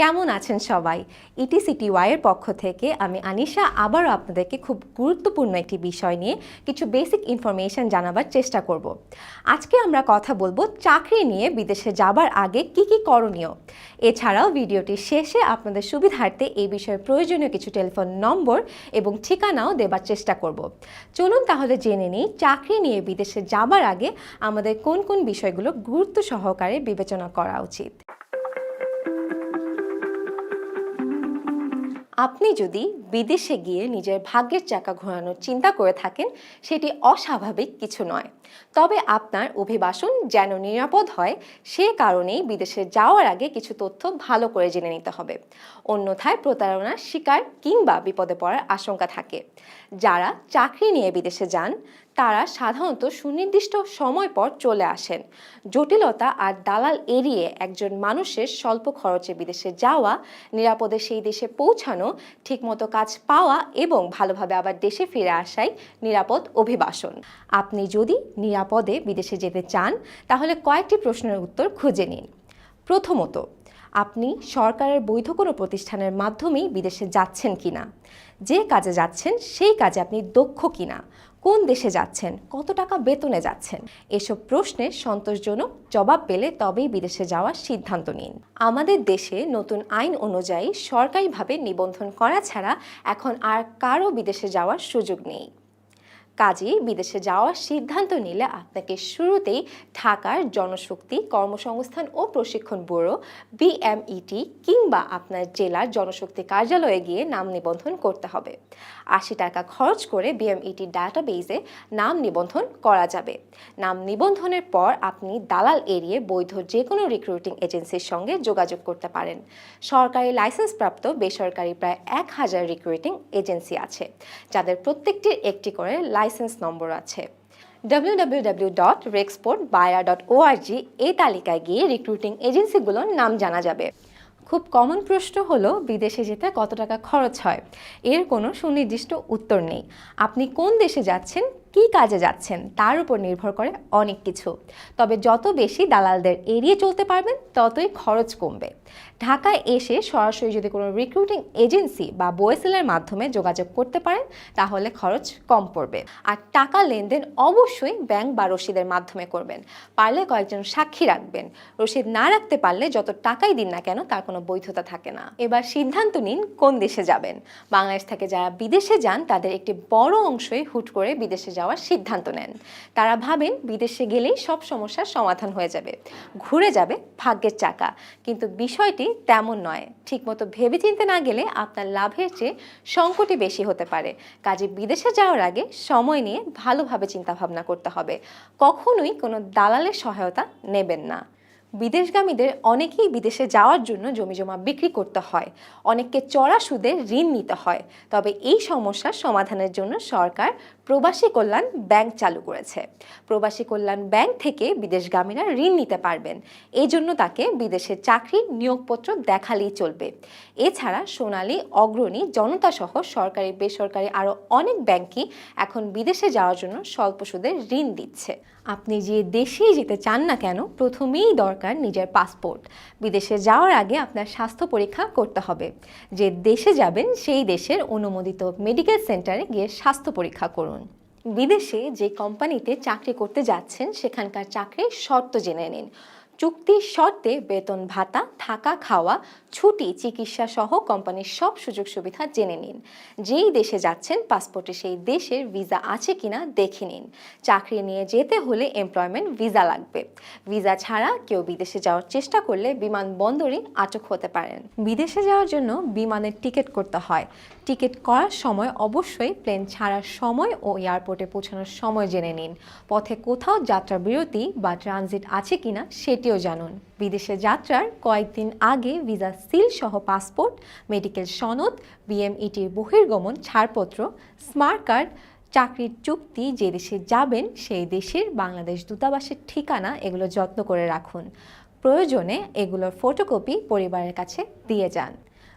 কেমন আছেন সবাই? E ইটিসিটি ওয়াইয়ের পক্ষ থেকে আমি আনিশা আবারও আপনাদেরকে খুব গুরুত্বপূর্ণ একটি বিষয় নিয়ে কিছু বেসিক ইনফরমেশন জানাবার চেষ্টা করব। আজকে আমরা কথা বলব চাকরি নিয়ে বিদেশে যাবার আগে কি কি করণীয়। এছাড়াও ভিডিওটির শেষে আপনাদের সুবিধার্থে এই বিষয়ে প্রয়োজনীয় কিছু টেলিফোন নম্বর এবং ঠিকানাও দেবার চেষ্টা করব। চলুন তাহলে জেনে নিই চাকরি নিয়ে বিদেশে যাবার আগে আমাদের কোন কোন বিষয়গুলো গুরুত্ব সহকারে বিবেচনা করা উচিত। আপনি যদি বিদেশে গিয়ে নিজের ভাগ্যের চাকা ঘোরানোর চিন্তা করে থাকেন, সেটি অস্বাভাবিক কিছু নয়। তবে আপনার অভিবাসন যেন নিরাপদ হয়, সে কারণেই বিদেশে যাওয়ার আগে কিছু তথ্য ভালো করে জেনে নিতে হবে। অন্যথায় প্রতারণার শিকার কিংবা বিপদে পড়ার আশঙ্কা থাকে। যারা চাকরি নিয়ে বিদেশে যান তারা সাধারণত সুনির্দিষ্ট সময় পর চলে আসেন। জটিলতা আর দালাল এড়িয়ে একজন মানুষের স্বল্প খরচে বিদেশে যাওয়া, নিরাপদে সেই দেশে পৌঁছানো, ঠিকমতো কাজ পাওয়া এবং ভালোভাবে আবার দেশে ফিরে আসাই নিরাপদ অভিবাসন। আপনি যদি নিরাপদে বিদেশে যেতে চান, তাহলে কয়েকটি প্রশ্নের উত্তর খুঁজে নিন। প্রথমত, আপনি সরকারের বৈধ কোনো প্রতিষ্ঠানের মাধ্যমেই বিদেশে যাচ্ছেন কিনা? যে কাজে যাচ্ছেন, সেই কাজে আপনি দক্ষ কিনা? কোন দেশে যাচ্ছেন? কত টাকা বেতনে যাচ্ছেন? এসব প্রশ্নের সন্তোষজনক জবাব পেলে তবেই বিদেশে যাওয়ার সিদ্ধান্ত নিন। আমাদের দেশে নতুন আইন অনুযায়ী সরকারিভাবে নিবন্ধন করা ছাড়া এখন আর কারও বিদেশে যাওয়ার সুযোগ নেই। কাজেই বিদেশে যাওয়ার সিদ্ধান্ত নিলে আপনাকে শুরুতেই ঢাকার জনশক্তি কর্মসংস্থান ও প্রশিক্ষণ ব্যুরো বিএমইটি কিংবা আপনার জেলার জনশক্তি কার্যালয়ে গিয়ে নাম নিবন্ধন করতে হবে। আশি টাকা খরচ করে বিএমইটি ডাটাবেজে নাম নিবন্ধন করা যাবে। নাম নিবন্ধনের পর আপনি দালাল এড়িয়ে বৈধ যে কোনো রিক্রুটিং এজেন্সির সঙ্গে যোগাযোগ করতে পারেন। সরকারি লাইসেন্সপ্রাপ্ত বেসরকারি প্রায় এক হাজার রিক্রুটিং এজেন্সি আছে, যাদের প্রত্যেকটির একটি করে লাইসেন্স নম্বর আছে। www.rexportbuyer.org এই তালিকায় গিয়ে রিক্রুটিং এজেন্সিগুলোর নাম জানা যাবে। খুব কমন প্রশ্ন হলো, বিদেশে যেতে কত টাকা খরচ হয়? এর কোনো সুনির্দিষ্ট উত্তর নেই। আপনি কোন দেশে যাচ্ছেন কী কাজে যাচ্ছেন তার উপর নির্ভর করে অনেক কিছু। তবে যত বেশি দালালদের এড়িয়ে চলতে পারবেন, ততই খরচ কমবে। ঢাকায় এসে সরাসরি যদি কোনো রিক্রুটিং এজেন্সি বা বয়েসেলের মাধ্যমে যোগাযোগ করতে পারেন, তাহলে খরচ কম পড়বে। আর টাকা লেনদেন অবশ্যই ব্যাংক বা রসিদের মাধ্যমে করবেন। পারলে কয়েকজন সাক্ষী রাখবেন। রসিদ না রাখতে পারলে যত টাকাই দিন না কেন, তার কোনো বৈধতা থাকে না। এবার সিদ্ধান্ত নিন কোন দেশে যাবেন। বাংলাদেশ থেকে যারা বিদেশে যান, তাদের একটি বড় অংশই হুট করে বিদেশে যাওয়ার সিদ্ধান্ত নেন। তারা ভাবেন বিদেশে গেলেই সব সমস্যার সমাধান হয়ে যাবে। ঘুরে যাবে ভাগ্যের চাকা। কিন্তু বিষয়টি তেমন নয়। ঠিকমতো ভেবেচিন্তে না গেলে আপনার লাভের চেয়ে সংকটই বেশি হতে পারে। কাজে বিদেশে যাওয়ার আগে সময় নিয়ে ভালোভাবে চিন্তাভাবনা করতে হবে। কখনোই কোনো দালালের সহায়তা নেবেন না। বিদেশগামীদের অনেকেই বিদেশে যাওয়ার জন্য জমিজমা বিক্রি করতে হয়। অনেককে চড়া সুদে ঋণ নিতে হয়। তবে এই সমস্যার সমাধানের জন্য সরকার প্রবাসী কল্যাণ ব্যাংক চালু করেছে। প্রবাসী কল্যাণ ব্যাংক থেকে বিদেশগামীরা ঋণ নিতে পারবেন। এই জন্য তাকে বিদেশে চাকরির নিয়োগপত্র দেখালেই চলবে। এছাড়া সোনালী, অগ্রণী জনতা সহ সরকারি, বেসরকারি আরও অনেক ব্যাংকই এখন বিদেশে যাওয়ার জন্য স্বল্প সুদে ঋণ দিচ্ছে। আপনি যে দেশেই যেতে চান না কেন, প্রথমেই দরকার নিজের পাসপোর্ট। বিদেশে যাওয়ার আগে আপনার স্বাস্থ্য পরীক্ষা করতে হবে। যে দেশে যাবেন, সেই দেশের অনুমোদিত মেডিকেল সেন্টারে গিয়ে স্বাস্থ্য পরীক্ষা করুন। বিদেশে যে কোম্পানিতে চাকরি করতে যাচ্ছেন সেখানকার চাকরির শর্ত জেনে নিন। চুক্তির শর্তে বেতন ভাতা, থাকা খাওয়া, ছুটি, চিকিৎসা সহ কোম্পানির সব সুযোগ সুবিধা জেনে নিন। যেই দেশে যাচ্ছেন, পাসপোর্টে সেই দেশের ভিসা আছে কিনা দেখে নিন। চাকরি নিয়ে যেতে হলে এমপ্লয়মেন্ট ভিসা লাগবে। ভিসা ছাড়া কেউ বিদেশে যাওয়ার চেষ্টা করলে বিমান বিমানবন্দরে আটক হতে পারেন। বিদেশে যাওয়ার জন্য বিমানের টিকিট করতে হয়। টিকিট করার সময় অবশ্যই প্লেন ছাড়ার সময় ও এয়ারপোর্টে পৌঁছানোর সময় জেনে নিন। পথে কোথাও যাত্রা বিরতি বা ট্রানজিট আছে কিনা সেটিও জানুন। বিদেশে যাত্রার কয়েকদিন আগে ভিসা সিল সহ পাসপোর্ট, মেডিকেল সনদ, বিএমইটির বহির্গমন ছাড়পত্র, স্মার্ট কার্ড, চাকরির চুক্তি যে দেশে যাবেন সেই দেশের বাংলাদেশ দূতাবাসের ঠিকানা এগুলো যত্ন করে রাখুন। প্রয়োজনে এগুলোর ফটোকপি পরিবারের কাছে দিয়ে যান।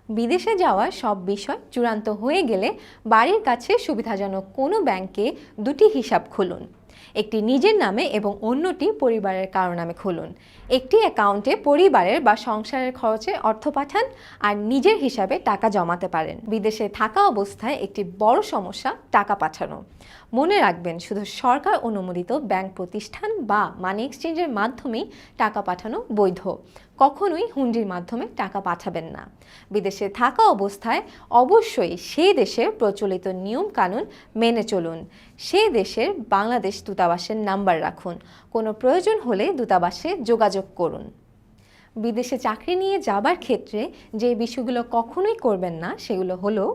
বিদেশে যাওয়ার সব বিষয় চূড়ান্ত হয়ে গেলে বাড়ির কাছে সুবিধাজনক কোনো ব্যাংকে দুটি হিসাব খুলুন। একটি নিজের নামে এবং অন্যটি পরিবারের কারও নামে খুলুন। একটি অ্যাকাউন্টে পরিবারের বা সংসারের খরচে অর্থ পাঠান আর নিজের হিসাবে টাকা জমাতে পারেন। বিদেশে থাকা অবস্থায় একটি বড় সমস্যা, টাকা পাঠানো। মনে রাখবেন, শুধু সরকার অনুমোদিত ব্যাংক প্রতিষ্ঠান বা মানি এক্সচেঞ্জের মাধ্যমেই টাকা পাঠানো বৈধ। কখনোই হুন্ডির মাধ্যমে টাকা পাঠাবেন না। বিদেশে থাকা অবস্থায় অবশ্যই সেই দেশের প্রচলিত নিয়ম কানুন মেনে চলুন। সেই দেশের বাংলাদেশ দূতাবাসের নাম্বার রাখুন। কোনো প্রয়োজন হলে দূতাবাসে যোগাযোগ করুন। বিদেশে চাকরি নিয়ে যাবার ক্ষেত্রে যে বিষয়গুলো কখনোই করবেন না, সেগুলো হলো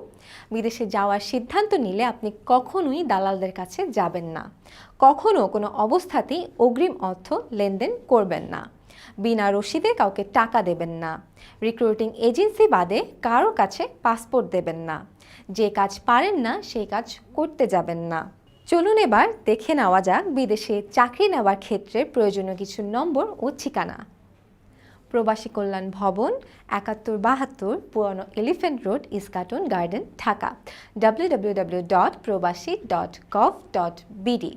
বিদেশে যাওয়ার সিদ্ধান্ত নিলে আপনি কখনোই দালালদের কাছে যাবেন না। কখনো কোনো অবস্থাতেই অগ্রিম অর্থ লেনদেন করবেন না। বিনা রসিদে কাউকে টাকা দেবেন না। রিক্রুটিং এজেন্সি বাদে কারও কাছে পাসপোর্ট দেবেন না। যে কাজ পারেন না সেই কাজ করতে যাবেন না। চলুন এবার দেখে নেওয়া যাক বিদেশে চাকরি নেওয়ার ক্ষেত্রে প্রয়োজনীয় কিছু নম্বর ও ঠিকানা। প্রবাসী কল্যাণ ভবন, একাত্তর বাহাত্তর, পুরানো elephant road Eskaton garden, Dhaka. W W W dot Probashi dot gov dot BD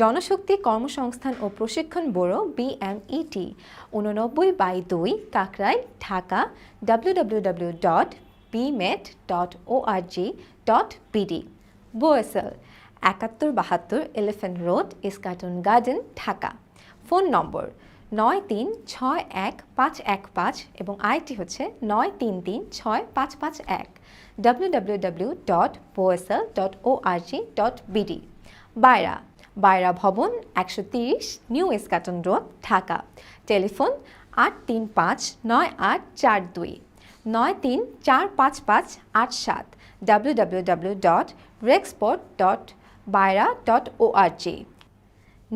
জনশক্তি কর্মসংস্থান ও প্রশিক্ষণ ব্যুরো বিএমইটি উননব্বই বাই দুই, Kakrail, Dhaka. W W W dot dot dot BD BOESL একাত্তর বাহাত্তর elephant road Eskaton garden, Dhaka. Phone number নয় তিন ছয় এক পাঁচ এক পাঁচ এবং আইটি হচ্ছে নয় তিন তিন ছয় পাঁচ পাঁচ এক W W W dot BOESL dot O RG dot BD BAIRA BAIRA ভবন একশো তিরিশ new Eskaton road, Dhaka. Telephone আট তিন পাঁচ নয় আট চার দুই, নয় তিন চার পাঁচ পাঁচ আট সাত W W W dot রেক্সপোর্ট dot BAIRA dot O RG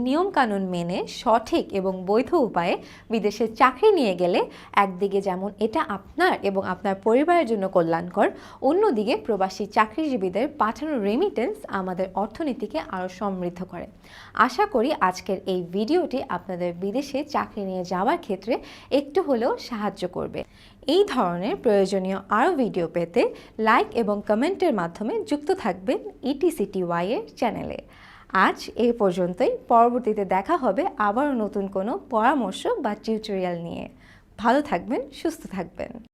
নিয়মকানুন মেনে সঠিক এবং বৈধ উপায়ে বিদেশে চাকরি নিয়ে গেলে একদিকে যেমন এটা আপনার এবং আপনার পরিবারের জন্য কল্যাণকর, অন্যদিকে প্রবাসী চাকরিজীবীদের পাঠানো রেমিটেন্স আমাদের অর্থনীতিকে আরও সমৃদ্ধ করে। আশা করি আজকের এই ভিডিওটি আপনাদের বিদেশে চাকরি নিয়ে যাওয়ার ক্ষেত্রে একটু হলেও সাহায্য করবে। এই ধরনের প্রয়োজনীয় আরও ভিডিও পেতে লাইক এবং কমেন্টের মাধ্যমে যুক্ত থাকবেন ইটিসিটিওয়াই এর চ্যানেলে আজ এ পর্যন্তই। পরবর্তীতে দেখা হবে আবারও নতুন কোনো পরামর্শ বা টিউটোরিয়াল নিয়ে। ভালো থাকবেন, সুস্থ থাকবেন।